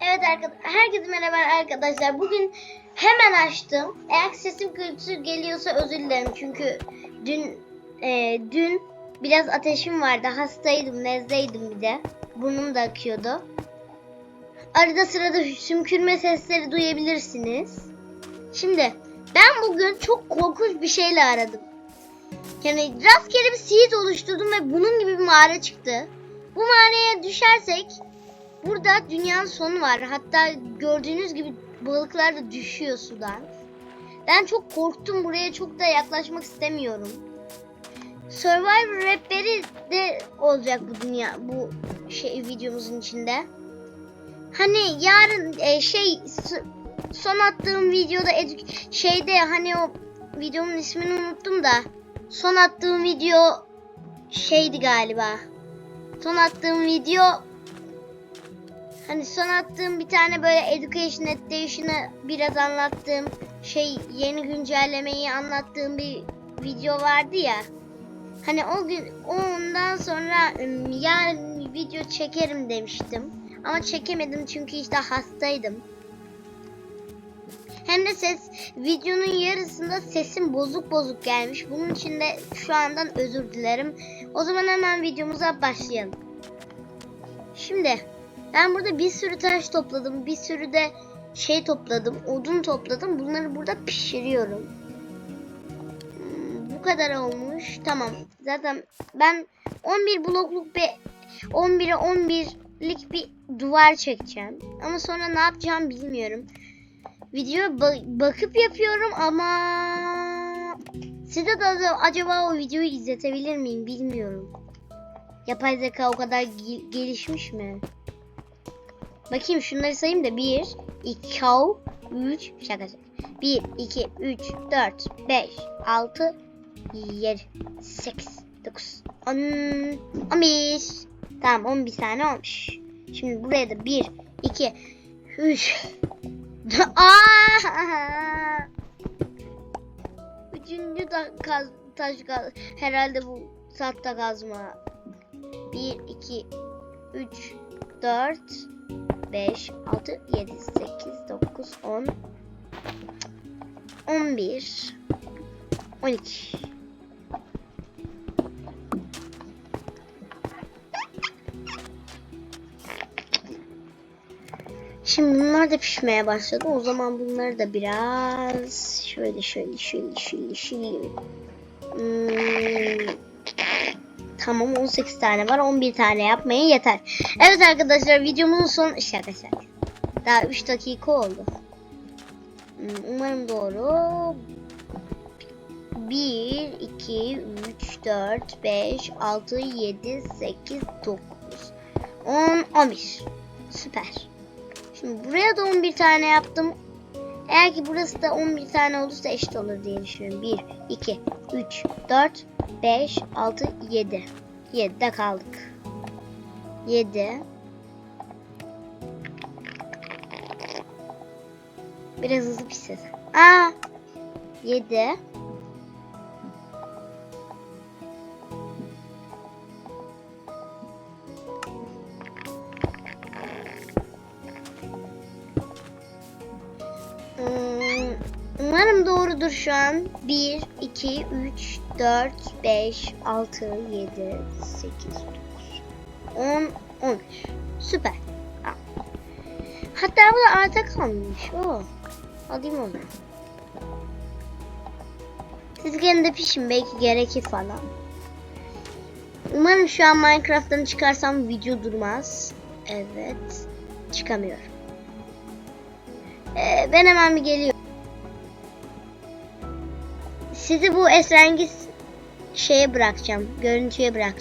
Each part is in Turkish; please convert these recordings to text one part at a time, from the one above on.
Evet arkadaşlar, herkese merhaba arkadaşlar. Bugün hemen açtım. Eğer sesim kötü geliyorsa özür dilerim. Çünkü dün e, dün biraz ateşim vardı. Hastaydım, nezleydim bir de. Burnum da akıyordu. Arada sırada sümkürme sesleri duyabilirsiniz. Şimdi ben bugün çok korkunç bir şeyle aradım. Yani rastgele bir sihir oluşturdum ve bunun gibi bir mağara çıktı. Bu mağaraya düşersek Burada dünyanın sonu var. Hatta gördüğünüz gibi balıklar da düşüyor sudan. Ben çok korktum. Buraya çok da yaklaşmak istemiyorum. Survivor rehberi de olacak bu dünya bu şey videomuzun içinde. Hani yarın e, şey son attığım videoda şeyde hani o videomun ismini unuttum da son attığım video şeydi galiba. Son attığım video Hani son attığım bir tane böyle Education Education'ı biraz anlattığım şey yeni güncellemeyi anlattığım bir video vardı ya. Hani o gün ondan sonra yarın video çekerim demiştim. Ama çekemedim çünkü işte hastaydım. Hem de ses videonun yarısında sesim bozuk bozuk gelmiş. Bunun için de şu andan özür dilerim. O zaman hemen videomuza başlayalım. Şimdi ben burada bir sürü taş topladım. Bir sürü de şey topladım. Odun topladım. Bunları burada pişiriyorum. Hmm, Bu kadar olmuş. Tamam. Zaten ben 11 blokluk bir 11'e 11'lik bir duvar çekeceğim. Ama sonra ne yapacağım bilmiyorum. Video ba- bakıp yapıyorum ama size de acaba o videoyu izletebilir miyim bilmiyorum. Yapay zeka o kadar gel- gelişmiş mi? Bakayım şunları sayayım da 1, 2, 3, şaka şaka. 1, 2, 3, 4, 5, 6, 7, 8, 9, 10, 11. Tamam 11 tane olmuş. Şimdi buraya da 1, 2, 3. Aa! Üçüncü ta taş kaz herhalde bu tahta kazma. 1, 2, 3, 4, 5, 6, 7, 8, 9, 10, 11, 12. Şimdi bunlar da pişmeye başladı. O zaman bunları da biraz şöyle şöyle şöyle şöyle şöyle. Hmm, Tamam 18 tane var. 11 tane yapmaya yeter. Evet arkadaşlar videomuzun son şaka şaka. Daha 3 dakika oldu. Hmm, Umarım doğru. 1, 2, 3, 4, 5, 6, 7, 8, 9, 10, 11. Süper. Şimdi buraya da 11 tane yaptım. Eğer ki burası da 11 tane olursa eşit olur diye düşünüyorum. 1, 2, 3, 4, 5, 6, 7. 7'de kaldık. 7. Biraz hızlı pişsin. Aa! 7. Hmm, Umarım doğrudur şu an. 1, 2, 3, 4, 5, 6, 7, 8, 9, 10, 11. Süper. Hatta bu da arta kalmış. Oo. Alayım onu. Siz gene de pişin belki gerekir falan. Umarım şu an Minecraft'tan çıkarsam video durmaz. Evet. Çıkamıyorum. Ee, ben hemen bir geliyorum. Sizi bu esrengiz şeye bırakacağım. Görüntüye bırak.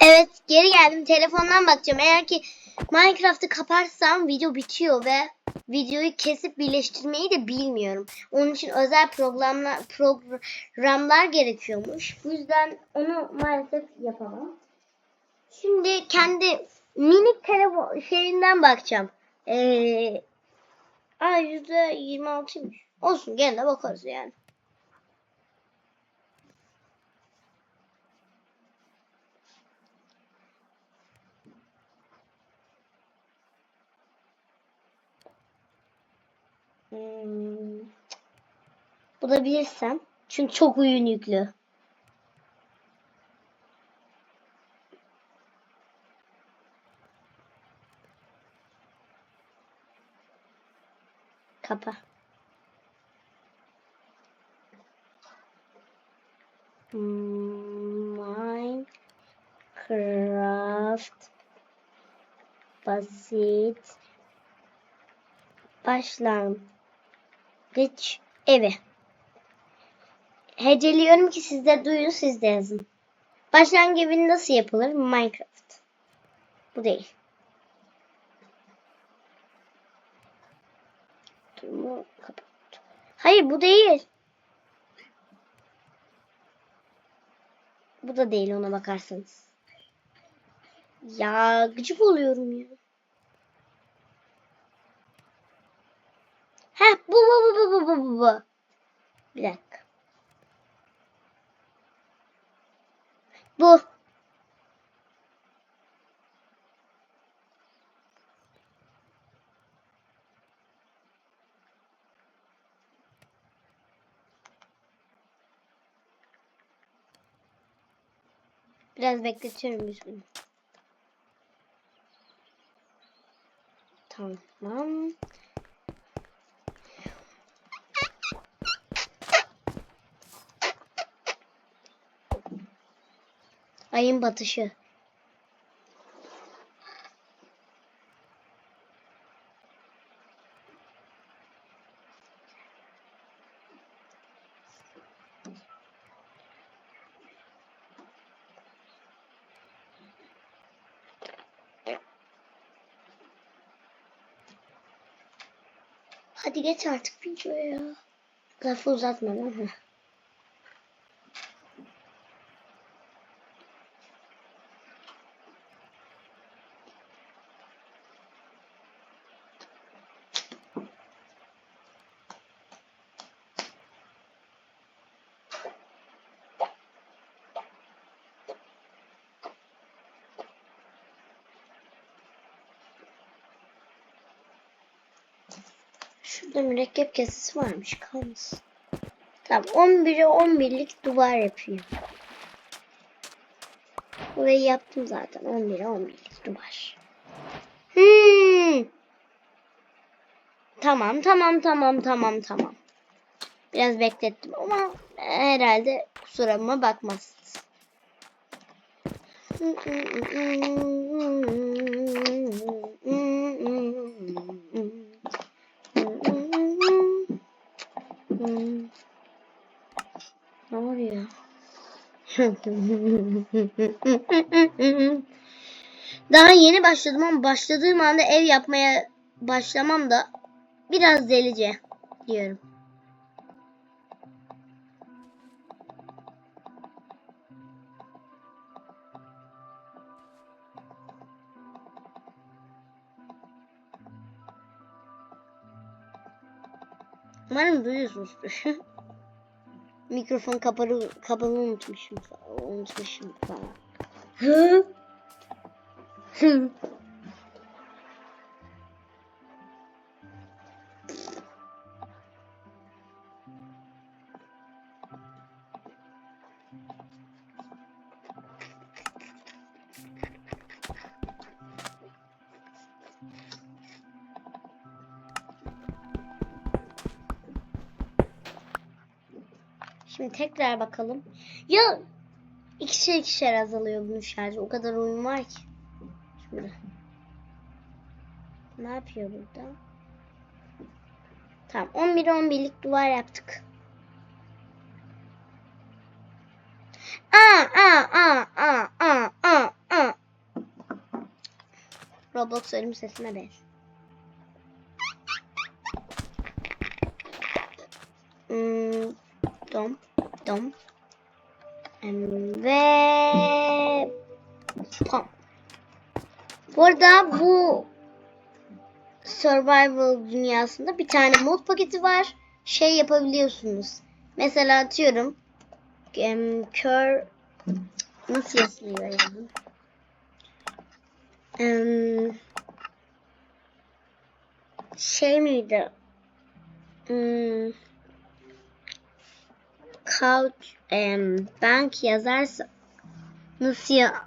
Evet geri geldim. Telefondan bakacağım. Eğer ki Minecraft'ı kaparsam video bitiyor ve videoyu kesip birleştirmeyi de bilmiyorum. Onun için özel programlar programlar gerekiyormuş. Bu yüzden onu maalesef yapamam. Şimdi kendi minik telefon şeyinden bakacağım. Ee, Aa %26'ymış. Olsun gene bakarız yani. Hmm. Bulabilirsem. Çünkü çok oyun yüklü. Kapa. Minecraft basit başlangıç evi. Heceliyorum ki siz de duyun siz de yazın. Başlangıç evi nasıl yapılır? Minecraft. Bu değil. Durumu kapat. Hayır bu değil. Bu da değil ona bakarsanız. Ya gıcık oluyorum ya. Ha bu bu bu bu bu bu bu. Bir dakika. Bu. Biraz bekletiyorum biz bunu. Tamam. Ayın batışı. Hadi geç artık videoya. Lafı uzatmadan. Heh. Şurada mürekkep kesesi varmış kalmasın. Tamam 11'e 11'lik duvar yapayım. Burayı yaptım zaten 11'e 11'lik duvar. Hmm. Tamam tamam tamam tamam tamam. Biraz beklettim ama herhalde kusuruma bakmazsınız. Hmm. Ne oluyor? Daha yeni başladım ama başladığım anda ev yapmaya başlamam da biraz delice diyorum. Umarım duyuyorsunuzdur. Mikrofon kapalı, kapalı unutmuşum. Unutmuşum falan. Şimdi tekrar bakalım. Ya ikişer ikişer azalıyor bunun şarjı. O kadar oyun var ki. Şimdi. Ne yapıyor burada? Tamam 11 11'lik duvar yaptık. Aa aa aa aa aa aa Roblox ölüm sesine benziyor. Hmm, Em, ve pam. Bu arada bu survival dünyasında bir tane mod paketi var. Şey yapabiliyorsunuz. Mesela atıyorum em, kör nasıl yazılıyor ya? bu? Em, şey miydi? Hmm, couch em, bank yazarsa nasıl ya?